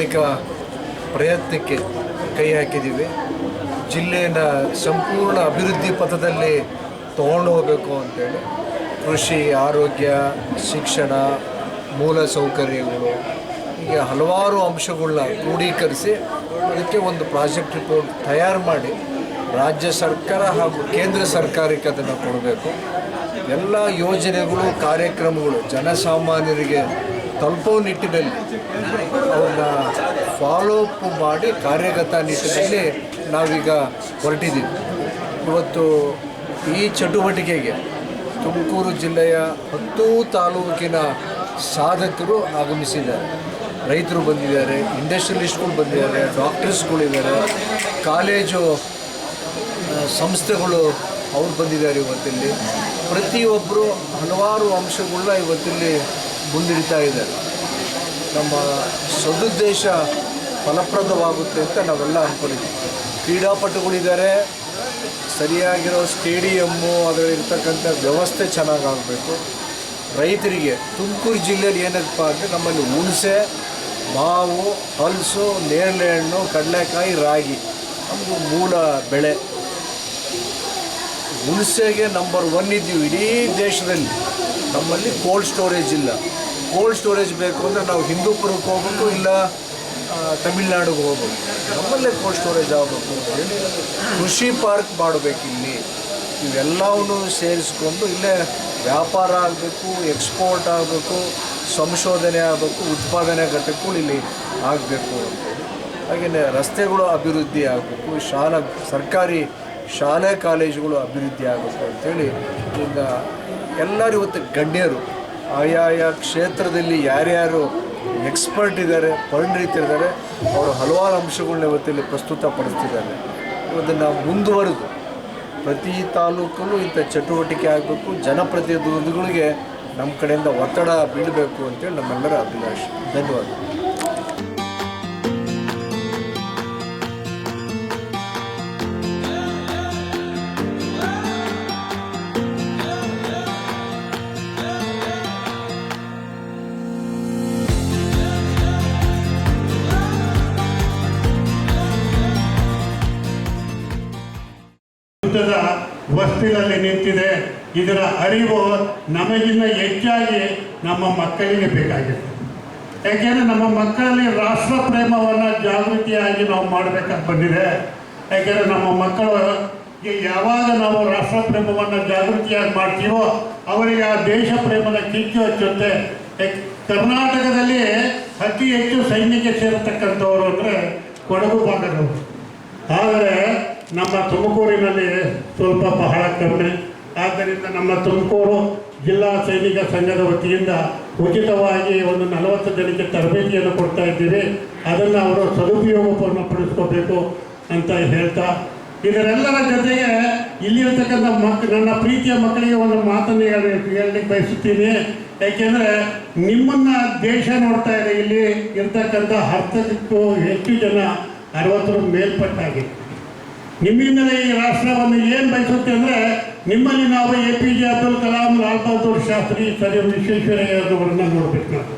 ಪ್ರಾಮಾಣಿಕ ಪ್ರಯತ್ನಕ್ಕೆ ಕೈ ಹಾಕಿದ್ದೀವಿ. ಜಿಲ್ಲೆಯನ್ನ ಸಂಪೂರ್ಣ ಅಭಿವೃದ್ಧಿ ಪಥದಲ್ಲಿ ತಗೊಂಡು ಹೋಗಬೇಕು ಅಂತೇಳಿ ಕೃಷಿ, ಆರೋಗ್ಯ, ಶಿಕ್ಷಣ, ಮೂಲ ಸೌಕರ್ಯಗಳು ಹೀಗೆ ಹಲವಾರು ಅಂಶಗಳನ್ನ ಕ್ರೋಢೀಕರಿಸಿ ಅದಕ್ಕೆ ಒಂದು ಪ್ರಾಜೆಕ್ಟ್ ರಿಪೋರ್ಟ್ ತಯಾರು ಮಾಡಿ ರಾಜ್ಯ ಸರ್ಕಾರ ಹಾಗೂ ಕೇಂದ್ರ ಸರ್ಕಾರಕ್ಕೆ ಅದನ್ನು ಕೊಡಬೇಕು. ಎಲ್ಲ ಯೋಜನೆಗಳು, ಕಾರ್ಯಕ್ರಮಗಳು ಜನಸಾಮಾನ್ಯರಿಗೆ ತಲುಪೋ ನಿಟ್ಟಿನಲ್ಲಿ ಅವ್ರನ್ನ ಫಾಲೋ ಅಪ್ ಮಾಡಿ ಕಾರ್ಯಗತ ನಿಟ್ಟಿನಲ್ಲಿ ನಾವೀಗ ಹೊರಟಿದ್ದೀವಿ. ಇವತ್ತು ಈ ಚಟುವಟಿಕೆಗೆ ತುಮಕೂರು ಜಿಲ್ಲೆಯ ಹತ್ತು ತಾಲೂಕಿನ ಸಾಧಕರು ಆಗಮಿಸಿದ್ದಾರೆ. ರೈತರು ಬಂದಿದ್ದಾರೆ, ಇಂಡಸ್ಟ್ರಿಯಲಿಸ್ಟ್ಗಳು ಬಂದಿದ್ದಾರೆ, ಡಾಕ್ಟರ್ಸ್ಗಳಿದ್ದಾರೆ, ಕಾಲೇಜು ಸಂಸ್ಥೆಗಳು ಅವ್ರು ಬಂದಿದ್ದಾರೆ ಇವತ್ತಿಲ್ಲಿ. ಪ್ರತಿಯೊಬ್ಬರು ಹಲವಾರು ಅಂಶಗಳನ್ನ ಇವತ್ತಿಲ್ಲಿ ಮುಂದಿಡ್ತಾ ಇದ್ದಾರೆ. ನಮ್ಮ ಸದುದ್ದೇಶ ಫಲಪ್ರದವಾಗುತ್ತೆ ಅಂತ ನಾವೆಲ್ಲ ಅಂದ್ಕೊಂಡಿದ್ದೀವಿ ಕ್ರೀಡಾಪಟುಗಳಿದ್ದಾರೆ, ಸರಿಯಾಗಿರೋ ಸ್ಟೇಡಿಯಮ್ಮು ಅದರಲ್ಲಿರ್ತಕ್ಕಂಥ ವ್ಯವಸ್ಥೆ ಚೆನ್ನಾಗಾಗಬೇಕು. ರೈತರಿಗೆ ತುಮಕೂರು ಜಿಲ್ಲೆಯಲ್ಲಿ ಏನಪ್ಪ ಅಂದರೆ ನಮ್ಮಲ್ಲಿ ಹುಣಸೆ, ಮಾವು, ಹಲಸು ನೇರಳೆ ಹಣ್ಣು ಕಡಲೆಕಾಯಿ, ರಾಗಿ ನಮ್ಮದು ಮೂಲ ಬೆಳೆ. ಹುಣಸೆಗೆ ನಂಬರ್ ಒನ್ ಇದ್ದೀವಿ ಇಡೀ ದೇಶದಲ್ಲಿ. ನಮ್ಮಲ್ಲಿ ಕೋಲ್ಡ್ ಸ್ಟೋರೇಜ್ ಇಲ್ಲ. ಕೋಲ್ಡ್ ಸ್ಟೋರೇಜ್ ಬೇಕು ಅಂದರೆ ನಾವು ಹಿಂದೂಪುರಕ್ಕೆ ಹೋಗ್ಬೇಕು ಇಲ್ಲ ತಮಿಳ್ನಾಡಿಗೆ ಹೋಗ್ಬೇಕು. ನಮ್ಮಲ್ಲೇ ಕೋಲ್ಡ್ ಸ್ಟೋರೇಜ್ ಆಗಬೇಕು ಅಂತೇಳಿ ಕೃಷಿ ಪಾರ್ಕ್ ಮಾಡಬೇಕು ಇಲ್ಲಿ. ಇವೆಲ್ಲವನ್ನು ಸೇರಿಸ್ಕೊಂಡು ಇಲ್ಲೇ ವ್ಯಾಪಾರ ಆಗಬೇಕು, ಎಕ್ಸ್ಪೋರ್ಟ್ ಆಗಬೇಕು, ಸಂಶೋಧನೆ ಆಗಬೇಕು, ಉತ್ಪಾದನೆ ಘಟಕಗಳು ಇಲ್ಲಿ ಆಗಬೇಕು ಅಂತೇಳಿ ಹಾಗೆಯೇ ರಸ್ತೆಗಳು ಅಭಿವೃದ್ಧಿ ಆಗಬೇಕು, ಶಾಲಾ, ಸರ್ಕಾರಿ ಶಾಲೆ, ಕಾಲೇಜುಗಳು ಅಭಿವೃದ್ಧಿ ಆಗಬೇಕು ಅಂತೇಳಿ ಈಗ ಎಲ್ಲರೂ ಇವತ್ತು ಗಣ್ಯರು ಆಯಾಯ ಕ್ಷೇತ್ರದಲ್ಲಿ ಯಾರ್ಯಾರು ಎಕ್ಸ್ಪರ್ಟ್ ಇದ್ದಾರೆ ಪರಿಣಿತರಿದ್ದಾರೆ ಅವರು ಹಲವಾರು ಅಂಶಗಳನ್ನ ಇವತ್ತಿಲ್ಲಿ ಪ್ರಸ್ತುತಪಡಿಸ್ತಿದ್ದಾರೆ ಅದನ್ನು ಮುಂದುವರೆದು ಪ್ರತಿ ತಾಲೂಕಲ್ಲೂ ಇಂಥ ಚಟುವಟಿಕೆ ಆಗಬೇಕು, ಜನಪ್ರತಿನಿಧಿಗಳಿಗೆ ನಮ್ಮ ಕಡೆಯಿಂದ ಒತ್ತಡ ಬೀಳಬೇಕು ಅಂತೇಳಿ ನಮ್ಮೆಲ್ಲರ ಅಭಿಲಾಷೆ. ಧನ್ಯವಾದ ಯುದ್ಧದ ವಸ್ತಿನಲ್ಲಿ ನಿಂತಿದೆ. ಇದರ ಅರಿವು ನಮಗಿನ್ನ ಹೆಚ್ಚಾಗಿ ನಮ್ಮ ಮಕ್ಕಳಿಗೆ ಬೇಕಾಗಿದೆ. ಯಾಕೆಂದರೆ ನಮ್ಮ ಮಕ್ಕಳಲ್ಲಿ ರಾಷ್ಟ್ರ ಪ್ರೇಮವನ್ನು ಜಾಗೃತಿಯಾಗಿ ನಾವು ಮಾಡಬೇಕಂತ ಬಂದಿದೆ. ಯಾಕೆಂದರೆ ನಮ್ಮ ಮಕ್ಕಳಿಗೆ ಯಾವಾಗ ನಾವು ರಾಷ್ಟ್ರ ಪ್ರೇಮವನ್ನು ಜಾಗೃತಿಯಾಗಿ ಮಾಡ್ತೀವೋ ಅವರಿಗೆ ಆ ದೇಶ ಪ್ರೇಮದ ಕಿಚ್ಚು ಹಚ್ಚುತ್ತೆ. ಕರ್ನಾಟಕದಲ್ಲಿ ಅತಿ ಹೆಚ್ಚು ಸೈನ್ಯಕ್ಕೆ ಸೇರತಕ್ಕಂಥವ್ರು ಅಂದರೆ ಕೊಡಗು ಭಾಗದವರು. ಆದರೆ ನಮ್ಮ ತುಮಕೂರಿನಲ್ಲಿ ಸ್ವಲ್ಪ ಬಹಳ ಕಡಿಮೆ ಆದ್ದರಿಂದ ನಮ್ಮ ತುಮಕೂರು ಜಿಲ್ಲಾ ಸೈನಿಕ ಸಂಘದ ವತಿಯಿಂದ ಉಚಿತವಾಗಿ ಒಂದು ನಲವತ್ತು ಜನಕ್ಕೆ ತರಬೇತಿಯನ್ನು ಕೊಡ್ತಾ ಇದ್ದೀವಿ. ಅದನ್ನು ಅವರು ಸದುಪಯೋಗವನ್ನು ಪಡಿಸ್ಕೋಬೇಕು ಅಂತ ಹೇಳ್ತಾ. ಇದರೆಲ್ಲರ ಜೊತೆಗೆ ಇಲ್ಲಿರ್ತಕ್ಕಂಥ ಮಕ್, ನನ್ನ ಪ್ರೀತಿಯ ಮಕ್ಕಳಿಗೆ ಒಂದು ಮಾತನ್ನು ಹೇಳಿ, ಹೇಳಲಿಕ್ಕೆ ಬಯಸುತ್ತೀನಿ. ಯಾಕೆಂದರೆ ನಿಮ್ಮನ್ನು ದೇಶ ನೋಡ್ತಾ ಇದೆ. ಇಲ್ಲಿ ಇರ್ತಕ್ಕಂಥ ಅರ್ಥಕ್ಕೂ ಹೆಚ್ಚು ಜನ ಅರವತ್ತರ ಮೇಲ್ಪಟ್ಟಾಗಿ. ನಿಮ್ಮಿಂದಲೇ ಈ ರಾಷ್ಟ್ರವನ್ನು ಏನು ಬಯಸುತ್ತೆ ಅಂದರೆ, ನಿಮ್ಮಲ್ಲಿ ನಾವು A P J Abdul Kalam, Lal Bahadur Shastri ಸರಿ ವಿಶ್ವೇಶ್ವರಯ್ಯವರನ್ನ ನೋಡಬೇಕು ನಾವು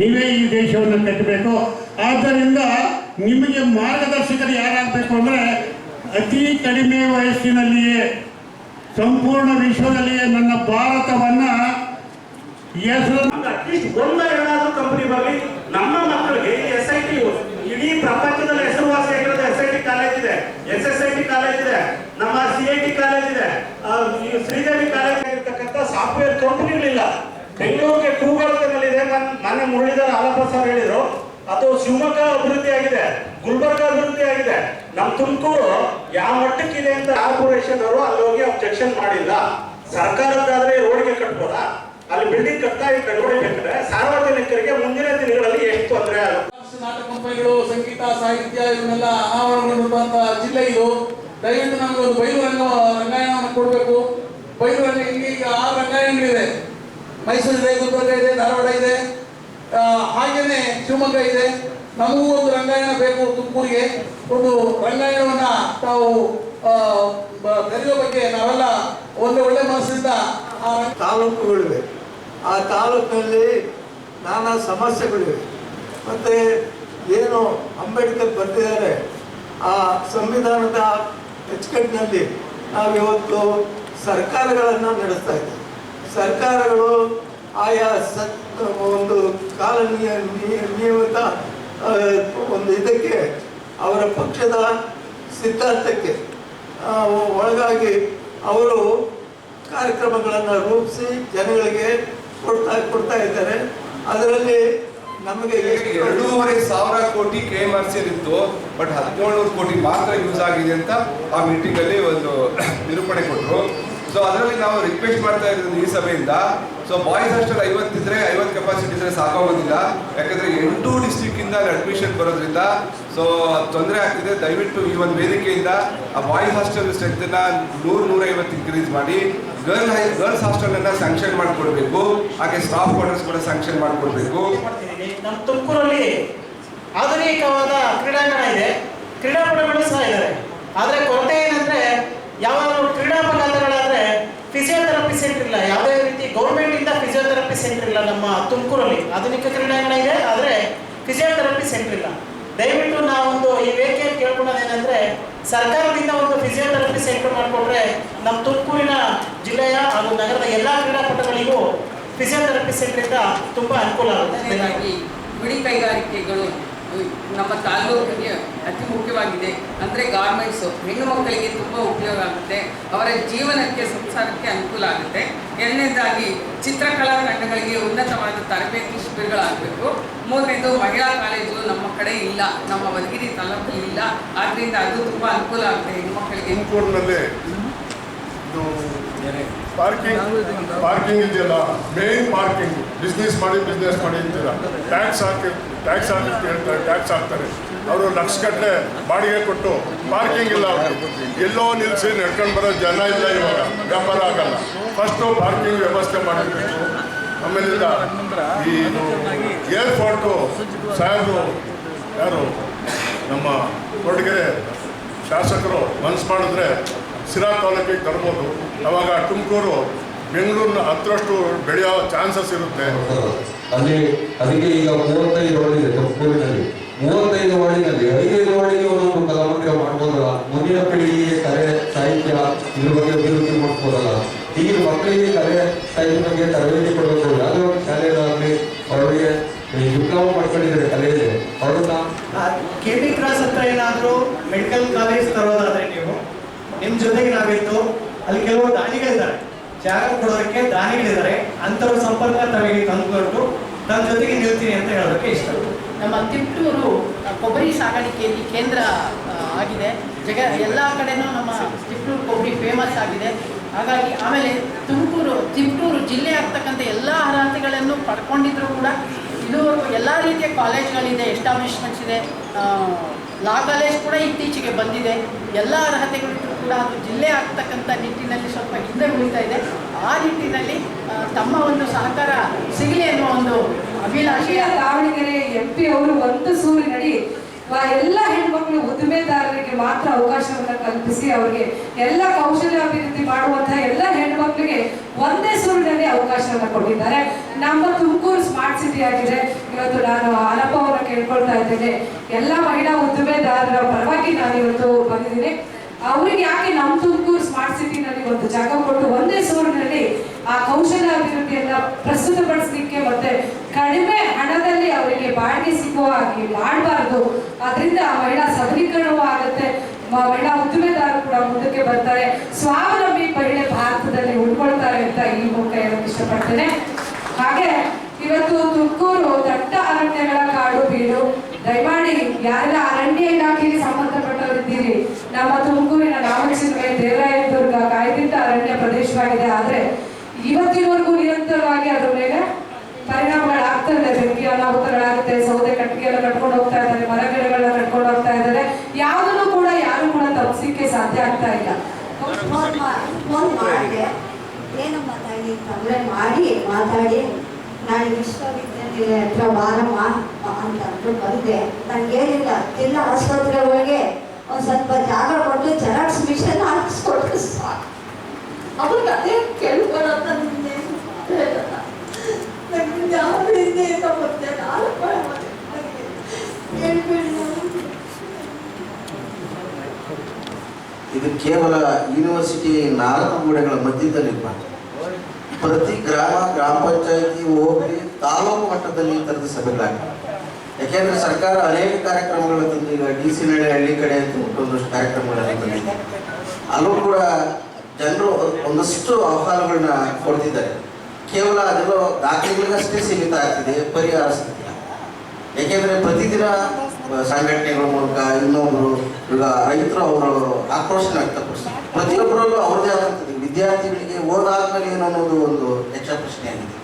ನೀವೇ ಈ ದೇಶವನ್ನು ಕಟ್ಟಬೇಕು. ಆದ್ದರಿಂದ ನಿಮಗೆ ಮಾರ್ಗದರ್ಶಕರು ಯಾರಾಗಬೇಕು ಅಂದರೆ, ಅತಿ ಕಡಿಮೆ ವಯಸ್ಸಿನಲ್ಲಿಯೇ, ಸಂಪೂರ್ಣ ವಿಶ್ವದಲ್ಲಿಯೇ ನನ್ನ ಭಾರತವನ್ನು ಹೆಸರು ಅಟ್ಲೀಸ್ಟ್ ಒಂದ ಎರಡಾದ್ರೂ ಕಂಪನಿ ಬರಲಿ. ನಮ್ಮ ಮಕ್ಕಳಿಗೆ ಎಸ್ ಐ ಟಿ ಇಡೀ ಪ್ರಪಂಚದಲ್ಲಿ ಹೆಸರುವಾಸಿಯಾಗಿರೋದು ಎಸ್ ಐ ಟಿ ಕಾಲೇಜ್ ಇದೆ S S I T college ಇದೆ, ನಮ್ಮ ಸಿ ಐ ಟಿ ಕಾಲೇಜ್ ಇದೆ. ಶ್ರೀದೇವಿ ಕಾಲೇಜ್ ಆಗಿರ್ತಕ್ಕಂಥ ಸಾಫ್ಟ್ವೇರ್ ಕಂಪನಿಗಳಿಲ್ಲ ಬೆಂಗಳೂರಿಗೆ ಕೂಗಾಳದಲ್ಲಿ ಮೊನ್ನೆ ಮುರಳೀಧರ ಆಲಪ್ಪ ಸರ್ ಹೇಳಿದ್ರು. ಅದು ಶಿವಮೊಗ್ಗ ಅಭಿವೃದ್ಧಿ ಆಗಿದೆ, ಗುಲ್ಬರ್ಗ ಅಭಿವೃದ್ಧಿ ಆಗಿದೆ. ನಮ್ಮ ತುಮಕೂರು ಯಾವ ಮಟ್ಟಕ್ಕಿದೆ ಅಂತ ಕಾರ್ಪೊರೇಷನ್ ಅವರು ಅಲ್ಲಿ ಹೋಗಿ ಅಬ್ಜೆಕ್ಷನ್ ಮಾಡಿಲ್ಲ. ಸರ್ಕಾರದ್ದಾದ್ರೆ ರೋಡ್ಗೆ ಕಟ್ಬೋದಾ? ಅಲ್ಲಿ ಬಿಲ್ಡಿಂಗ್ ಕಟ್ತಾ ಇದ್ದ ನೋಡಿಬೇಕಾದ್ರೆ ಸಾರ್ವಜನಿಕರಿಗೆ ಮುಂದಿನ ದಿನಗಳಲ್ಲಿ ಎಷ್ಟು ತೊಂದರೆ ಆಗುತ್ತೆ? ನಾಟಕ ಕಂಪನಿಗಳು ಸಂಗೀತ ಸಾಹಿತ್ಯ ಇವನ್ನೆಲ್ಲ ಅನಾವರಣಗೊಂಡಿರುವಂತಹ ಜಿಲ್ಲೆ ಇದು. ದಯವಿಟ್ಟು ನಮಗೆ ಒಂದು ಬಯಲು ರಂಗ ರಂಗಾಯಣವನ್ನು ಕೊಡಬೇಕು. ಬಯಲು ರಂಗ ಹಿಂಗೆ ಈಗ ಆರು ರಂಗಾಯಣಗಳಿದೆ. ಮೈಸೂರು ಇದೆ ಗುಲ್ಬರ್ಗ ಇದೆ ಧಾರವಾಡ ಇದೆ. ಆ, ಹಾಗೇನೆ ಶಿವಮೊಗ್ಗ ಇದೆ. ನಮಗೂ ಒಂದು ರಂಗಾಯಣ ಬೇಕು ತುಮಕೂರಿಗೆ. ಒಂದು ರಂಗಾಯಣವನ್ನ ತಾವು ಆ, ಕರೆಯುವ ಬಗ್ಗೆ ನಾವೆಲ್ಲ ಒಂದು ಒಳ್ಳೆ ಮನಸ್ಸಿಂದ ಆ ತಾಲೂಕುಗಳಿವೆ. ಆ ತಾಲೂಕಿನಲ್ಲಿ ನಾನಾ ಸಮಸ್ಯೆಗಳಿವೆ. ಮತ್ತು ಏನು ಅಂಬೇಡ್ಕರ್ ಬರ್ತಿದ್ದಾರೆ, ಆ ಸಂವಿಧಾನದ ಅಚ್ಚುಕಟ್ಟಿನಲ್ಲಿ ನಾವಿವತ್ತು ಸರ್ಕಾರಗಳನ್ನು ನಡೆಸ್ತಾ ಇದ್ದೀವಿ. ಸರ್ಕಾರಗಳು ಆಯಾ ಸ ಒಂದು ಕಾಲ ನಿಯ- ನಿಯ- ನಿಯಮಿತ ಒಂದು ಇದಕ್ಕೆ, ಅವರ ಪಕ್ಷದ ಸಿದ್ಧಾಂತಕ್ಕೆ ಒಳಗಾಗಿ ಅವರು ಕಾರ್ಯಕ್ರಮಗಳನ್ನು ರೂಪಿಸಿ ಜನಗಳಿಗೆ ಕೊಡ್ತಾ ಕೊಡ್ತಾ ಇದ್ದಾರೆ. ಅದರಲ್ಲಿ ನಮಗೆ ಎರಡೂವರೆ ಸಾವಿರ ಕೋಟಿ ಕೆ ಎಂ ಆರ್ ಇತ್ತು ಬಟ್ ಹದಿನೇಳು ಕೋಟಿ ಮಾತ್ರ ಯೂಸ್ ಆಗಿದೆ ಅಂತ ಆ ಮೀಟಿಂಗಲ್ಲಿ ಒಂದು ನಿರೂಪಣೆ ಕೊಟ್ಟರು ಸೊ ಅದರಲ್ಲಿ ನಾವು ರಿಕ್ವೆಸ್ಟ್ ಮಾಡ್ತಾ ಇರೋದು ಈ ಸಭೆಯಿಂದ. ಸೊ ಬಾಯ್ಸ್ ಹಾಸ್ಟೆಲ್ ಐವತ್ತಿದ್ರೆ ಐವತ್ತು ಕೆಪಾಸಿಟಿ ಇದ್ರೆ ಸಾಕಾಗೋದಿಲ್ಲ. ಯಾಕಂದ್ರೆ ಎಂಟು ಡಿಸ್ಟಿಕ್ ಇಂದ ಅಡ್ಮಿಷನ್ ಬರೋದ್ರಿಂದ ಸೊ ತೊಂದರೆ ಆಗ್ತಿದೆ. ದಯವಿಟ್ಟು ಈ ಒಂದು ವೇದಿಕೆಯಿಂದ ಆ ಬಾಯ್ಸ್ ಹಾಸ್ಟೆಲ್ ಸ್ಟ್ರೆಂತ್ ನೂರು ನೂರೈವತ್ತು ಇನ್ಕ್ರೀಸ್ ಮಾಡಿ. ಗರ್ಲ್ ಹೈ ಗರ್ಲ್ಸ್ ಹಾಸ್ಟೆಲ್ ಅನ್ನ ಸ್ಯಾಂಕ್ಷನ್ ಮಾಡಿಕೊಡ್ಬೇಕು. ಹಾಗೆ ಸ್ಟಾಫ್ ಕ್ವಾರ್ಟರ್ಸ್ ಕೂಡ ಸ್ಯಾಂಕ್ಷನ್ ಮಾಡಿಕೊಡ್ಬೇಕು. ನಮ್ಮ ತುಮಕೂರಲ್ಲಿ ಆಧುನಿಕವಾದ ಕ್ರೀಡಾಂಗಣ ಇದೆ. ಕ್ರೀಡಾಪಟುಗಳು ಸಹ ಇದ್ದಾರೆ. ಆದರೆ ಕೊರತೆ ಏನಂದ್ರೆ ಯಾವ ಕ್ರೀಡಾಪಟುಗಳಾದ್ರೆ ಫಿಸಿಯೋಥೆರಪಿ ಸೆಂಟರ್ ಇಲ್ಲ. ಯಾವುದೇ ರೀತಿ ಗೌರ್ಮೆಂಟ್ ಇಂದ ಫಿಸಿಯೋಥೆರಪಿ ಸೆಂಟರ್ ಇಲ್ಲ ನಮ್ಮ ತುಮಕೂರಲ್ಲಿ. ಆಧುನಿಕ ಕ್ರೀಡಾಂಗಣ ಇದೆ, ಆದರೆ ಫಿಸಿಯೋಥೆರಪಿ ಸೆಂಟರ್ ಇಲ್ಲ. ದಯವಿಟ್ಟು ನಾವೊಂದು ಈ ವೇದಿಕೆ ಕೇಳ್ಕೊಳ್ಳೋದೇನೆಂದ್ರೆ, ಸರ್ಕಾರದಿಂದ ಒಂದು ಫಿಸಿಯೋಥೆರಪಿ ಸೆಂಟರ್ ಮಾಡಿಕೊಟ್ರೆ ನಮ್ಮ ತುಮಕೂರಿನ ಜಿಲ್ಲೆಯ ಹಾಗೂ ನಗರದ ಎಲ್ಲ ಕ್ರೀಡಾಪಟುಗಳಿಗೂ ಫಿಸಿಯೋಥೆರಪಿ ಇಂದ ತುಂಬ ಅನುಕೂಲ ಆಗುತ್ತೆ. ಗುಡಿ ಕೈಗಾರಿಕೆಗಳು. ನಮ್ಮ ತಾಲೂಕಿಗೆ ಅತಿ ಮುಖ್ಯವಾಗಿದೆ. ಅಂದರೆ ಗಾರ್ಮೆಂಟ್ಸು ಹೆಣ್ಣು ಮಕ್ಕಳಿಗೆ ತುಂಬ ಉಪಯೋಗ ಆಗುತ್ತೆ. ಅವರ ಜೀವನಕ್ಕೆ ಸಂಸಾರಕ್ಕೆ ಅನುಕೂಲ ಆಗುತ್ತೆ. ಎರಡನೇದಾಗಿ ಚಿತ್ರಕಲಾ ತಂಡಗಳಿಗೆ ಉನ್ನತವಾದ ತರಬೇತಿ ಶಿಬಿರಗಳಾಗಬೇಕು. ಮೂರನೇದು ಮಹಿಳಾ ಕಾಲೇಜು ನಮ್ಮ ಕಡೆ ಇಲ್ಲ. ನಮ್ಮ ವರ್ಗಿರಿ ತಾಲೂಕಲ್ಲಿ ಇಲ್ಲ. ಆದ್ದರಿಂದ ಅದು ತುಂಬ ಅನುಕೂಲ ಆಗುತ್ತೆ ಹೆಣ್ಣು ಮಕ್ಕಳಿಗೆ. ಪಾರ್ಕಿಂಗ್ ಪಾರ್ಕಿಂಗ್ ಇದೆಯಲ್ಲ? Main parking. ಬಿಸ್ನೆಸ್ ಮಾಡಿ ಬಿಸ್ನೆಸ್ ಮಾಡಿ ಅಂತೀರ? ಟ್ಯಾಕ್ಸ್ ಹಾಕಿ ಟ್ಯಾಕ್ಸ್ ಹಾಕಿ ಹೇಳ್ತಾರೆ ಟ್ಯಾಕ್ಸ್ ಹಾಕ್ತಾರೆ. ಅವರು ಲಕ್ಷಗಟ್ಟಲೆ ಬಾಡಿಗೆ ಕೊಟ್ಟು ಪಾರ್ಕಿಂಗ್ ಇಲ್ಲ ಎಲ್ಲೋ ನಿಲ್ಲಿಸಿ ನಡ್ಕೊಂಡು ಬರೋ ಜನ ಇಲ್ಲ ಇವಾಗ. ವ್ಯಾಪಾರ ಆಗಲ್ಲ. ಫಸ್ಟು ಪಾರ್ಕಿಂಗ್ ವ್ಯವಸ್ಥೆ ಮಾಡಿರ್ಬೇಕು. ಆಮೇಲಿಂದ ಈ ಏರ್ಪೋರ್ಟು ಸಾಹೇಬರು ಯಾರು? ನಮ್ಮ ಕೊಡಗೆರೆ ಶಾಸಕರು ಮನ್ಸು ಮಾಡಿದ್ರೆ ಸಿರಾ ತಾಲೂಕಿಗೆ ತರ್ಬೋದು. ಅವಾಗ ತುಮಕೂರು ಬೆಂಗಳೂರಿನ ಹತ್ತರಷ್ಟು ಬೆಳೆಯೋ ಚಾನ್ಸಸ್ ಇರುತ್ತೆ. ಅಲ್ಲಿ ಅದಕ್ಕೆ ಈಗ ಮೂವತ್ತೈದು ವಾರ್ಡ್ ತುಮಕೂರಿನಲ್ಲಿ ಮೂವತ್ತೈದು ವಾರ್ಡಿನಲ್ಲಿ ಐದೈದು ವಾರ್ಡಿಗೆ ಒಂದೊಂದು ಕಲಾಮಂದಿರ ಮಾಡ್ಬೋದಲ್ಲ ಮುಂದಿನ ಪೀಳಿಗೆಗೆ ಕಲೆ ಸಾಹಿತ್ಯ ಇದ್ರ ಬಗ್ಗೆ ಅಭಿವೃದ್ಧಿ ಮಾಡ್ಬೋದಲ್ಲ ಈಗ ಮಕ್ಕಳಿಗೆ ಕಲೆ ಸಾಹಿತ್ಯ ಬಗ್ಗೆ ತರಬೇತಿ ಕೊಡಬೇಕು ಯಾವುದೋ ಒಂದು ಶಾಲೆಗಳಾಗಲಿ ಅವರಿಗೆ ಡಿಪ್ಲೊಮಾ ಮಾಡ್ಕೊಂಡಿದ್ದಾರೆ ಕಲೆಯಲ್ಲಿ ಅವ್ರನ್ನ ಕೆ ಟಿ ಕ್ರಾಸ್ ಹತ್ರ ಏನಾದರೂ ಮೆಡಿಕಲ್ ಕಾಲೇಜ್ ತರೋದಾದ್ರೆ ನೀವು ನಿಮ್ಮ ಜೊತೆಗೆ ನಾವಿದ್ದು ಅಲ್ಲಿ ಕೆಲವು ದಾನಿಗಳಿದ್ದಾರೆ ಜಾಗ ಕೊಡೋದಕ್ಕೆ ದಾನಿಗಳಿದ್ದಾರೆ ಅಂಥವ್ರ ಸಂಪರ್ಕ ತಮಗೆ ತಂದುಕೊಂಡು ನನ್ನ ಜೊತೆಗೆ ನಿಲ್ತೀನಿ ಅಂತ ಹೇಳೋದಕ್ಕೆ ಇಷ್ಟ ನಮ್ಮ ತಿಪ್ಟೂರು ಆ, ಕೊಬ್ಬರಿ ಸಾಗಾಣಿಕೆಯಲ್ಲಿ ಕೇಂದ್ರ ಆಗಿದೆ. ಜಗ, ಎಲ್ಲ ಕಡೆನೂ ನಮ್ಮ ತಿಪ್ಟೂರು ಕೊಬ್ಬರಿ ಫೇಮಸ್ ಆಗಿದೆ. ಹಾಗಾಗಿ ಆಮೇಲೆ ತುಮಕೂರು ತಿಪ್ಟೂರು ಜಿಲ್ಲೆ ಆಗ್ತಕ್ಕಂಥ ಎಲ್ಲ ಅರ್ಹತೆಗಳನ್ನು ಪಡ್ಕೊಂಡಿದ್ರು ಕೂಡ ಇದುವರೆಗೂ ಎಲ್ಲ ರೀತಿಯ ಕಾಲೇಜ್ಗಳಿದೆ ಎಸ್ಟಾಬ್ಲಿಷ್ಮೆಂಟ್ಸ್ ಇದೆ. ಲಾ ಕಾಲೇಜ್ ಕೂಡ ಇತ್ತೀಚೆಗೆ ಬಂದಿದೆ. ಎಲ್ಲ ಅರ್ಹತೆಗಳಿದ್ರು ಕೂಡ ಅದು ಜಿಲ್ಲೆ ಆಗ್ತಕ್ಕಂಥ ನಿಟ್ಟಿನಲ್ಲಿ ಸ್ವಲ್ಪ ಹಿಂದೆ ಉಳಿತಾ ಇದೆ. ಆ ನಿಟ್ಟಿನಲ್ಲಿ ತಮ್ಮ ಒಂದು ಸಹಕಾರ ಸಿಗಲಿ ಅನ್ನುವ ಒಂದು ಅಭಿಲಾಷೆಯ ದಾವಣಗೆರೆ ಎಂ ಪಿ ಅವರು ಒಂದು ಸೂರಿನಡಿ ಎಲ್ಲ ಹೆಣ್ಮಕ್ಳು ಉದ್ದಿಮೆದಾರರಿಗೆ ಮಾತ್ರ ಅವಕಾಶವನ್ನು ಕಲ್ಪಿಸಿ ಅವರಿಗೆ ಎಲ್ಲ ಕೌಶಲ್ಯಾಭಿವೃದ್ಧಿ ಮಾಡುವಂತಹ ಎಲ್ಲ ಹೆಣ್ಮಕ್ಳಿಗೆ ಒಂದೇ ಸೂರಿನಲ್ಲಿ ಅವಕಾಶವನ್ನು ಕೊಟ್ಟಿದ್ದಾರೆ. ನಮ್ಮ ತುಮಕೂರು ಸ್ಮಾರ್ಟ್ ಸಿಟಿ ಆಗಿದೆ. ಇವತ್ತು ನಾನು ಆನಪ್ಪ ಅವರ ಕೇಳ್ಕೊಳ್ತಾ ಇದ್ದೇನೆ. ಎಲ್ಲ ಮಹಿಳಾ ಉದ್ದಿಮೆದಾರರ ಪರವಾಗಿ ನಾನು ಇವತ್ತು ಬಂದಿದ್ದೀನಿ. ಅವ್ರಿಗೆ ಯಾಕೆ ನಮ್ಮ ತುಮಕೂರು ಸ್ಮಾರ್ಟ್ ಸಿಟಿನಲ್ಲಿ ಒಂದು ಜಾಗ ಕೊಟ್ಟು ಒಂದೇ ಸೂರಿನಲ್ಲಿ ಆ ಕೌಶಲ್ಯ ಅಭಿವೃದ್ಧಿಯನ್ನ ಪ್ರಸ್ತುತಪಡಿಸಲಿಕ್ಕೆ ಮತ್ತೆ ಕಡಿಮೆ ಹಣದಲ್ಲಿ ಅವರಿಗೆ ಬಾಡಿಗೆ ಸಿಗುವ ಹಾಗೆ ಮಾಡಬಾರ್ದು. ಅದರಿಂದ ಮಹಿಳಾ ಸಬಲೀಕರಣವೂ ಆಗುತ್ತೆ. ಮಹಿಳಾ ಉದ್ದಿಮೆದಾರರು ಕೂಡ ಮುಂದಕ್ಕೆ ಬರ್ತಾರೆ. ಸ್ವಾವಲಂಬಿ ಮಹಿಳೆ ಭಾರತದಲ್ಲಿ ಉಳ್ಕೊಳ್ತಾರೆ ಅಂತ ಈ ಮೂಲಕ ಹೇಳಕ್ ಇಷ್ಟಪಡ್ತೇನೆ. ಹಾಗೆ ಇವತ್ತು ತುಮಕೂರು ದಟ್ಟ ಅರಣ್ಯಗಳ ಕಾಡು ಬೀಡು. ದಯಮಾಡಿ ಯಾರೆಲ್ಲ ಅರಣ್ಯ ಇಲಾಖೆಗೆ ಸಂಬಂಧಪಟ್ಟವರಿದ್ದೀರಿ, ನಮ್ಮ ಆಗ್ತಾ ಇಲ್ಲ ಫೋನ್ ಮಾಡಿದೆ ಏನಮ್ಮ ತಾಯಿ ಅಂತಂದರೆ ಮಾಡಿ ಮಾತಾಡಿ ನಾನು ವಿಶ್ವವಿದ್ಯಾನಿಲಯ ಹತ್ರ ಬಾರಮ್ಮ ಅಂತ ಅಂದ್ಬಿಟ್ಟು ಬಂದೆ. ನನಗೇನಿಲ್ಲ ಜಿಲ್ಲಾ ಆಸ್ಪತ್ರೆ ಒಳಗೆ ಒಂದು ಸ್ವಲ್ಪ ಜಾಗ ಕೊಟ್ಟು ಜೆರಾಕ್ಸ್ ಮಿಷನ್ ಹಾಕಿಸ್ಕೊಟ್ರೆ ಸಾಕು. ಅವ್ರಿಗೆ ಅದೇ ಕೇಳ್ಕೊಳ್ಳೋದು ನಿನ್ನೆ ನನಗೆ ಯಾವ ಹಿಂದೆ ಅಂತ ಬಂದೆ ನಾಲ್ಕು ಹೇಳ್ಬಿಡಿ. ಇದು ಕೇವಲ ಯೂನಿವರ್ಸಿಟಿ ನಾಲ್ಕು ಗೋಡೆಗಳ ಮಧ್ಯದಲ್ಲಿ ಪ್ರತಿ ಗ್ರಾಮ ಗ್ರಾಮ ಪಂಚಾಯತಿ ಹೋಬಳಿ ತಾಲೂಕು ಮಟ್ಟದಲ್ಲಿ ಈ ಥರದ ಸಭೆಗಳಾಗ್ತವೆ ಯಾಕೆಂದ್ರೆ ಸರ್ಕಾರ ಅನೇಕ ಕಾರ್ಯಕ್ರಮಗಳು ತಂದು ಈಗ ಡಿ ಸಿ ನಡೆ ಹಳ್ಳಿ ಕಡೆ ಅಂತ ಒಂದಷ್ಟು ಕಾರ್ಯಕ್ರಮಗಳನ್ನು ತಂದಿದೆ. ಅಲ್ಲೂ ಕೂಡ ಜನರು ಒಂದಷ್ಟು ಆಹ್ವಾನಗಳನ್ನ ಕೊಡ್ತಿದ್ದಾರೆ. ಕೇವಲ ಅದೆಲ್ಲ ದಾಖಲೆಗಳಿಗಷ್ಟೇ ಸೀಮಿತ ಆಗ್ತಿದೆ, ಪರಿಹಾರ ಸಿಗ್ತಿಲ್ಲ. ಯಾಕೆಂದ್ರೆ ಪ್ರತಿದಿನ ಸಂಘಟನೆಗಳ ಮೂಲಕ ಇನ್ನೊಬ್ರು ಈಗ ರೈತರು ಅವರು ಆಕ್ರೋಶ ವ್ಯಕ್ತಪಡಿಸಿ ಪ್ರತಿಯೊಬ್ಬರಲ್ಲೂ ಅವ್ರದೇ ಆದಂಥದ್ದು. ವಿದ್ಯಾರ್ಥಿಗಳಿಗೆ ಓದಾದ್ಮೇಲೆ ಏನು ಅನ್ನೋದು ಒಂದು ಹೆಚ್ಚ ಪ್ರಶ್ನೆ ಆಗಿದೆ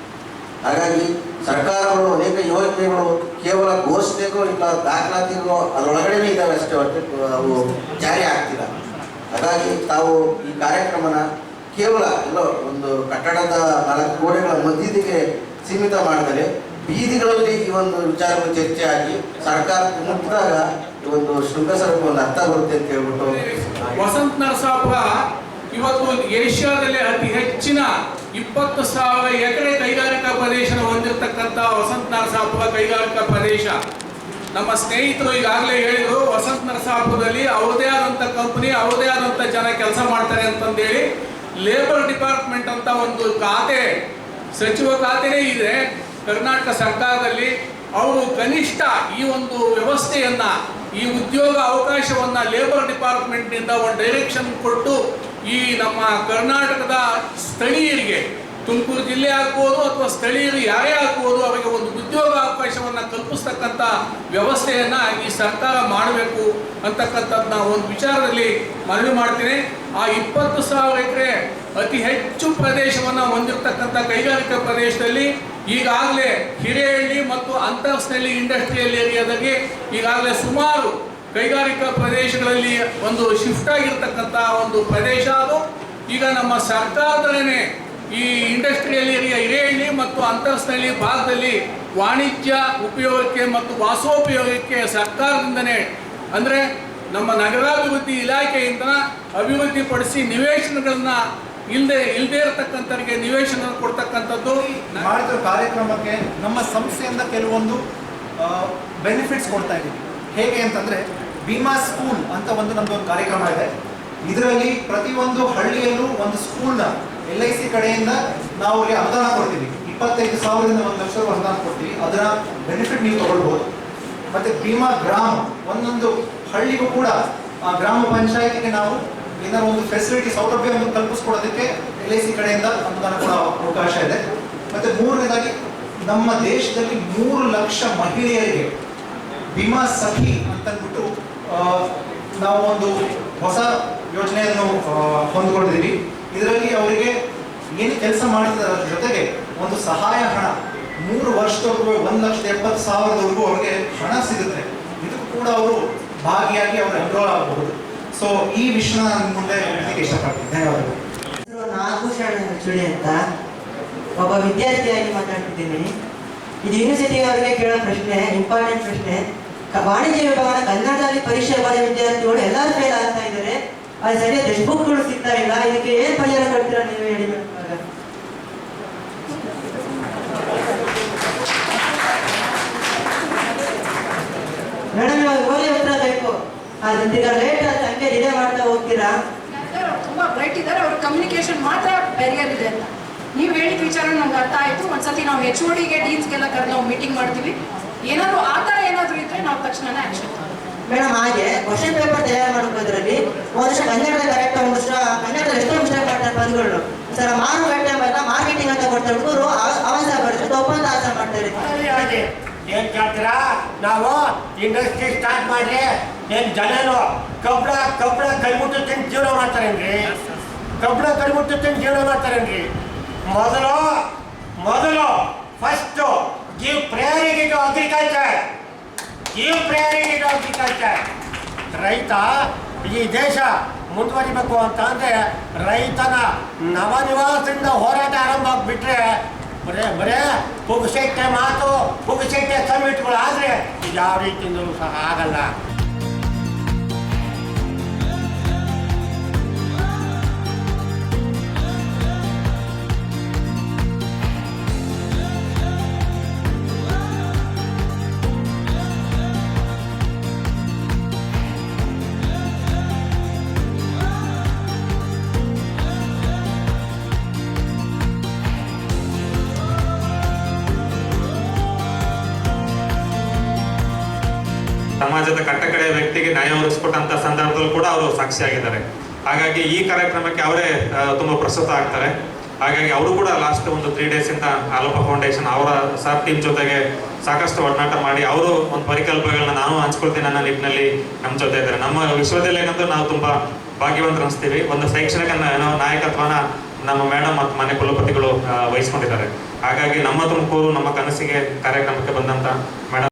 ಹಾಗಾಗಿ ಸರ್ಕಾರಗಳು ಅನೇಕ ಯೋಜನೆಗಳು ಕೇವಲ ಘೋಷಣೆಗಳು ಇಲ್ಲ, ದಾಖಲಾತಿಗಳು ಅದರೊಳಗಡೆನೇ ಇದ್ದಾವೆ ಅಷ್ಟೇ ಅವು ಜಾರಿ ಆಗ್ತಿಲ್ಲ. ಹಾಗಾಗಿ ತಾವು ಈ ಕಾರ್ಯಕ್ರಮನ ಕೇವಲ ಎಲ್ಲೋ ಒಂದು ಕಟ್ಟಡದ ನಾಲ್ಕು ಗೋಡೆಗಳ ಮಧ್ಯದಿಗೆ ಸೀಮಿತ ಮಾಡಿದರೆ, ಬೀದಿಗಳಲ್ಲಿ ಈ ಒಂದು ವಿಚಾರಗಳು ಚರ್ಚೆ ಆಗಿ ಸರ್ಕಾರಕ್ಕೆ ಮುಟ್ಟಿದಾಗ ಈ ಒಂದು ಒಂದು ಅರ್ಥ ಬರುತ್ತೆ ಅಂತ ಹೇಳ್ಬಿಟ್ಟು. ವಸಂತ ನರಸಾಪುರ ಇವತ್ತು ಏಷ್ಯಾದಲ್ಲಿ ಅತಿ ಹೆಚ್ಚಿನ ಇಪ್ಪತ್ತು ಸಾವಿರ ಎಕರೆ ಕೈಗಾರಿಕಾ ಪ್ರದೇಶ ಹೊಂದಿರತಕ್ಕಂಥ ವಸಂತ ನರಸಾಪುರ ಕೈಗಾರಿಕಾ ಪ್ರದೇಶ. ನಮ್ಮ ಸ್ನೇಹಿತರು ಈಗಾಗಲೇ ಹೇಳಿದರು ವಸಂತ ನರಸಾಪುರದಲ್ಲಿ ಅವ್ರದೇ ಆದಂಥ ಕಂಪನಿ ಅವ್ರದೇ ಆದಂತ ಜನ ಕೆಲಸ ಮಾಡ್ತಾರೆ ಅಂತಂದೇಳಿ ಲೇಬರ್ ಡಿಪಾರ್ಟ್ಮೆಂಟ್ ಅಂತ ಒಂದು ಖಾತೆ, ಸಚಿವ ಖಾತೆನೇ ಇದೆ. ಕರ್ನಾಟಕ ಸರ್ಕಾರದಲ್ಲಿ ಅವರು ಕನಿಷ್ಠ ಈ ಒಂದು ವ್ಯವಸ್ಥೆಯನ್ನ ಈ ಉದ್ಯೋಗ ಅವಕಾಶವನ್ನ ಲೇಬರ್ ಡಿಪಾರ್ಟ್ಮೆಂಟ್ನಿಂದ ಒಂದು ಡೈರೆಕ್ಷನ್ ಕೊಟ್ಟು ಈ ನಮ್ಮ ಕರ್ನಾಟಕದ ಸ್ಥಳೀಯರಿಗೆ, ತುಮಕೂರು ಜಿಲ್ಲೆ ಆಗ್ಬೋದು ಅಥವಾ ಸ್ಥಳೀಯರು ಯಾರೇ ಆಗ್ಬೋದು ಅವರಿಗೆ ಒಂದು ಉದ್ಯೋಗ ಅವಕಾಶವನ್ನು ಕಲ್ಪಿಸ್ತಕ್ಕಂಥ ವ್ಯವಸ್ಥೆಯನ್ನು ಈ ಸರ್ಕಾರ ಮಾಡಬೇಕು ಅಂತಕ್ಕಂಥದ್ದನ್ನ ಒಂದು ವಿಚಾರದಲ್ಲಿ ಮನವಿ ಮಾಡ್ತೀನಿ. ಆ ಇಪ್ಪತ್ತು ಸಾವಿರ ಎಕರೆ ಅತಿ ಹೆಚ್ಚು ಪ್ರದೇಶವನ್ನು ಹೊಂದಿರತಕ್ಕಂಥ ಕೈಗಾರಿಕಾ ಪ್ರದೇಶದಲ್ಲಿ ಈಗಾಗಲೇ ಹಿರೇಹಳ್ಳಿ ಮತ್ತು ಅಂತರ್ಸ್ನಲ್ಲಿ ಇಂಡಸ್ಟ್ರಿಯಲ್ ಏರಿಯಾದಲ್ಲಿ ಈಗಾಗಲೇ ಸುಮಾರು ಕೈಗಾರಿಕಾ ಪ್ರದೇಶಗಳಲ್ಲಿ ಒಂದು ಶಿಫ್ಟ್ ಆಗಿರ್ತಕ್ಕಂಥ ಒಂದು ಪ್ರದೇಶ ಅದು. ಈಗ ನಮ್ಮ ಸರ್ಕಾರದಲ್ಲೇ ಈ ಇಂಡಸ್ಟ್ರಿಯಲ್ ಏರಿಯಾ ಹಿರೇಹಳ್ಳಿ ಮತ್ತು ಅಂತರ್ಸ್ನಲ್ಲಿ ಭಾಗದಲ್ಲಿ ವಾಣಿಜ್ಯ ಉಪಯೋಗಕ್ಕೆ ಮತ್ತು ವಾಸೋಪಯೋಗಕ್ಕೆ ಸರ್ಕಾರದಿಂದನೇ ಅಂದರೆ ನಮ್ಮ ನಗರಾಭಿವೃದ್ಧಿ ಇಲಾಖೆಯಿಂದ ಅಭಿವೃದ್ಧಿಪಡಿಸಿ ನಿವೇಶನಗಳನ್ನ ಇಲ್ಲದೆ ಇಲ್ಲದೆ ಇರತಕ್ಕಂಥವರಿಗೆ ನಿವೇಶನ ಕೊಡ್ತಕ್ಕಂಥದ್ದು ಮಾಡಿದ ಕಾರ್ಯಕ್ರಮಕ್ಕೆ ನಮ್ಮ ಸಂಸ್ಥೆಯಿಂದ ಕೆಲವೊಂದು ಬೆನಿಫಿಟ್ಸ್ ಕೊಡ್ತಾ ಇದ್ದೀವಿ. ಹೇಗೆ ಅಂತಂದ್ರೆ ಭೀಮಾ ಸ್ಕೂಲ್ ಅಂತ ಒಂದು ನಮ್ಮದು ಒಂದು ಕಾರ್ಯಕ್ರಮ ಇದೆ. ಇದರಲ್ಲಿ ಪ್ರತಿಯೊಂದು ಹಳ್ಳಿಯಲ್ಲೂ ಒಂದು ಸ್ಕೂಲ್ನ ಎಲ್ ಐ ಸಿ ಕಡೆಯಿಂದ ನಾವು ಅವರಿಗೆ ಅನುದಾನ ಕೊಡ್ತೀವಿ. ಇಪ್ಪತ್ತೈದು ಸಾವಿರದಿಂದ ಒಂದು ಲಕ್ಷ ಅನುದಾನ ಕೊಡ್ತೀವಿ. ಅದರ ಬೆನಿಫಿಟ್ ನೀವು ತಗೊಳ್ಬೋದು. ಮತ್ತೆ ಭೀಮಾ ಗ್ರಾಮ, ಒಂದೊಂದು ಹಳ್ಳಿಗೂ ಕೂಡ ಗ್ರಾಮ ಪಂಚಾಯತಿಗೆ ನಾವು ಏನಾದ್ರು ಒಂದು ಫೆಸಿಲಿಟಿ ಸೌಲಭ್ಯವನ್ನು ಕಲ್ಪಿಸ್ಕೊಡೋದಕ್ಕೆ ಎಲ್ ಐ ಸಿ ಕಡೆಯಿಂದ ಅನುದಾನ ಕೂಡ ಅವಕಾಶ ಇದೆ. ಮತ್ತೆ ಮೂರನೇದಾಗಿ, ನಮ್ಮ ದೇಶದಲ್ಲಿ ಮೂರು ಲಕ್ಷ ಮಹಿಳೆಯರಿಗೆ ವಿಮಾ ಸಖಿ ಅಂತಂದ್ಬಿಟ್ಟು ನಾವು ಒಂದು ಹೊಸ ಯೋಜನೆಯನ್ನು ಹೊಂದ್ಕೊಂಡಿದ್ದೀವಿ. ಇದರಲ್ಲಿ ಅವರಿಗೆ ಏನು ಕೆಲಸ ಮಾಡ್ತಿದ್ದಾರೆ ಅದ್ರ ಜೊತೆಗೆ ಒಂದು ಸಹಾಯ ಹಣ. ಮೂರು ವರ್ಷದವರೆಗೂ ಒಂದು ಲಕ್ಷದ ಎಪ್ಪತ್ತು ಸಾವಿರದವರೆಗೂ ಅವರಿಗೆ ಹಣ ಸಿಗುತ್ತೆ. ಇದಕ್ಕೂ ಕೂಡ ಅವರು ಭಾಗಿಯಾಗಿ ಅವರು ಎನ್ರೋಲ್ ಆಗಬಹುದು. ಸೊ ಈ ವಿಷಯ ನಾನು ಮುಂದೆ ಇಷ್ಟಪಡ್ತೀನಿ. ನಾಗಭೂಷಣ ಚುಳಿ ಅಂತ ಒಬ್ಬ ವಿದ್ಯಾರ್ಥಿಯಾಗಿ ಮಾತಾಡ್ತಿದ್ದೀನಿ. ಇದು ಯೂನಿವರ್ಸಿಟಿ ಅವರಿಗೆ ಕೇಳೋ ಪ್ರಶ್ನೆ, ಇಂಪಾರ್ಟೆಂಟ್ ಪ್ರಶ್ನೆ. ವಾಣಿಜ್ಯ ವಿಭಾಗದ ಕನ್ನಡದಲ್ಲಿ ಪರೀಕ್ಷೆ ಬರೆದ ವಿದ್ಯಾರ್ಥಿಗಳು ಎಲ್ಲರೂ ಫೇಲ್ ಆಗ್ತಾ ಇದ್ದಾರೆ. ಅದು ಸರಿಯಾದ ಟೆಕ್ಸ್ಟ್ ಬುಕ್ಗಳು ಸಿಗ್ತಾ ಇಲ್ಲ. ಇದಕ್ಕೆ ಏನ್ ಪರಿಹಾರ ಕೊಡ್ತೀರಾ ನೀವು ಹೇಳಿ ಇವಾಗ? ಮೇಡಮ್ ಇವಾಗ ಓದಿ ಉತ್ತರ ಬೇಕು ಲೇಟ್ ಆದ್ರೆ ಹಂಗೆ ಡಿಲೇ ಮಾಡ್ತಾ ಹೋಗ್ತೀರಾ? ತುಂಬಾ ಬ್ರೈಟ್ ಇದ್ದಾರೆ ಅವ್ರ ಕಮ್ಯುನಿಕೇಶನ್ ಮಾತ್ರ ಬ್ಯಾರಿಯರ್ ಇದೆ ಅಂತ. ನೀವು ಹೇಳಿದ ವಿಚಾರ ನಮ್ಗೆ ಅರ್ಥ ಆಯ್ತು. ಒಂದ್ಸತಿ ನಾವು ಎಚ್ ಡಿಗೆ ಡೀನ್ಸ್ಗೆಲ್ಲ ಕರೆದು ನಾವು ಮೀಟಿಂಗ್ ಮಾಡ್ತೀವಿ. ಏನಾದ್ರು ಆ ಥರ ಏನಾದ್ರು ಇದ್ರೆ ನಾವು ತಕ್ಷಣ ಆಕ್ಷನ್ ಮೇಡಮ್ ಹಾಗೆ ಕ್ವಶನ್ ಪೇಪರ್ ತಯಾರು ಮಾಡೋದ್ರಲ್ಲಿ ಒಂದಷ್ಟು ಕನ್ನಡದ ಕರೆಕ್ಟ್ ಒಂದಷ್ಟು ಕನ್ನಡದಲ್ಲಿ ಎಷ್ಟೋ ಮಿಸ್ಟೇಕ್ ಮಾಡ್ತಾರೆ ಪದಗಳು ಸರ್ ಮಾರುಕಟ್ಟೆ ಮಾರ್ಕೆಟಿಂಗ್ ಅಂತ ಕೊಡ್ತಾರೆ. ಹುಡುಗರು ಅವಂಸ ಬರ್ತಾರೆ ಒಪ್ಪಂದ ಆಸ ಮಾಡ್ತಾರೆ. ಏನ್ ಕೇಳ್ತೀರಾ? ನಾವು ಇಂಡಸ್ಟ್ರಿ ಸ್ಟಾರ್ಟ್ ಮಾಡ್ರಿ ಏನ್ ಜನನು ಕಬ್ಬಳ ಕಬ್ಬಳ ಕೈಮುಟ್ಟು ತಿಂದು ಜೀವನ ಮಾಡ್ತಾರೇನ್ರಿ? ಕಬ್ಬಳ ಕೈಮುಟ್ಟು ತಿಂದು ಜೀವನ ಮಾಡ್ತಾರೇನ್ರಿ? ಮೊದಲು ಮೊದಲು first give priority to agriculture give priority to agriculture ರೈತ ಈ ದೇಶ ಮುಂದುವರಿಬೇಕು ಅಂತ ಅಂದ್ರೆ ರೈತನ ನವನಿವಾಸದಿಂದ ಹೋರಾಟ ಆರಂಭ ಆಗ್ಬಿಟ್ರೆ ಬರೇ ಬರೇ ಪುಗ್ಸೆಟ್ಟೆ ಮಾತು ಪುಗ್ಸೆಟ್ಟೆ ಸಮ್ಮಿಟ್ಗಳು ಆದ್ರೆ ಯಾವ ರೀತಿಯಿಂದಲೂ ಸಹ ಆಗಲ್ಲ. ಸಮಾಜದ ಕಟ್ಟಕಡೆಯ ವ್ಯಕ್ತಿಗೆ ನ್ಯಾಯ ಒದಗಿಸ್ಕೊಟ್ಟಂತ ಸಂದರ್ಭದಲ್ಲೂ ಕೂಡ ಅವರು ಸಾಕ್ಷಿಯಾಗಿದ್ದಾರೆ ಹಾಗಾಗಿ ಈ ಕಾರ್ಯಕ್ರಮಕ್ಕೆ ಅವರೇ ತುಂಬಾ ಪ್ರಸ್ತುತ ಆಗ್ತಾರೆ. ಹಾಗಾಗಿ ಅವರು ಕೂಡ ಲಾಸ್ಟ್ ಒಂದು ತ್ರೀ ಡೇಸ್ ಇಂದ ಆಲೋಪ ಫೌಂಡೇಶನ್ ಅವರ ಸರ್ ಟೀಮ್ ಜೊತೆಗೆ ಸಾಕಷ್ಟು ಒಡನಾಟ ಮಾಡಿ ಅವರು ಒಂದು ಪರಿಕಲ್ಪನೆಗಳನ್ನ ನಾನು ಹಂಚ್ಕೊಳ್ತೀನಿ ಅನ್ನೋ ನಿಟ್ಟಿನಲ್ಲಿ ನಮ್ಮ ಜೊತೆ ಇದ್ದಾರೆ. ನಮ್ಮ ವಿಶ್ವವಿದ್ಯಾಲಯಕ್ಕಂತೂ ನಾವು ತುಂಬಾ ಭಾಗ್ಯವಂತರು ಅನಿಸ್ತೀವಿ. ಒಂದು ಶೈಕ್ಷಣಿಕ ನಾಯಕತ್ವನ ನಮ್ಮ ಮೇಡಮ್ ಮತ್ತು ಮನೆ ಕುಲಪತಿಗಳು ವಹಿಸ್ಕೊಂಡಿದ್ದಾರೆ. ಹಾಗಾಗಿ ನಮ್ಮ ತುಮಕೂರು, ನಮ್ಮ ಕನಸಿಗೆ ಕಾರ್ಯಕ್ರಮಕ್ಕೆ ಬಂದಂತ ಮೇಡಮ್